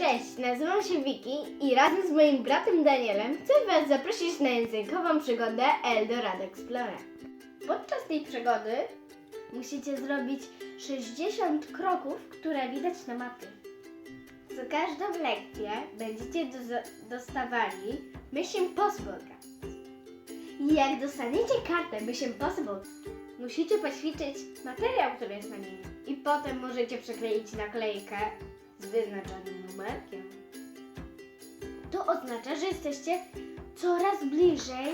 Cześć, nazywam się Wiki i razem z moim bratem Danielem chcę Was zaprosić na językową przygodę Eldorado Explorer. Podczas tej przygody musicie zrobić 60 kroków, które widać na mapie. Za każdą lekcję będziecie do- dostawali Mission Possible. I jak dostaniecie kartę Mission Possible, musicie poćwiczyć materiał, który jest na niej. I potem możecie przykleić naklejkę z wyznaczonym numerkiem. To oznacza, że jesteście coraz bliżej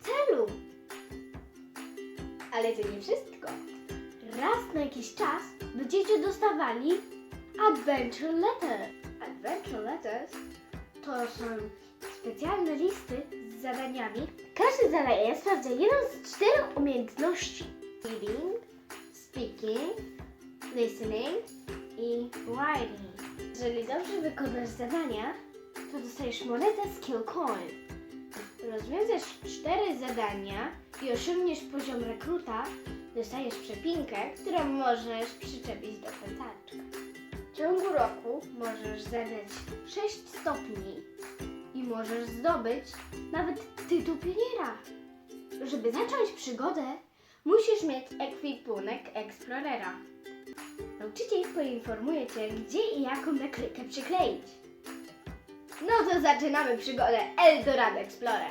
celu. Ale to nie wszystko. Raz na jakiś czas będziecie dostawali Adventure Letter. Adventure Letters to są specjalne listy z zadaniami. Każde zadanie sprawdza jedną z czterech umiejętności. Reading, speaking, listening i writing. Jeżeli dobrze wykonasz zadania, to dostajesz monetę Skill Coin. Rozwiązasz cztery zadania i osiągniesz poziom rekruta, dostajesz przepinkę, którą możesz przyczepić do plecaczka. W ciągu roku możesz zadać 6 stopni i możesz zdobyć nawet tytuł pioniera. Żeby zacząć przygodę, musisz mieć ekwipunek Explorera. Poinformuje Cię, gdzie i jaką naklejkę przykleić. No to zaczynamy przygodę Eldorado Explorer.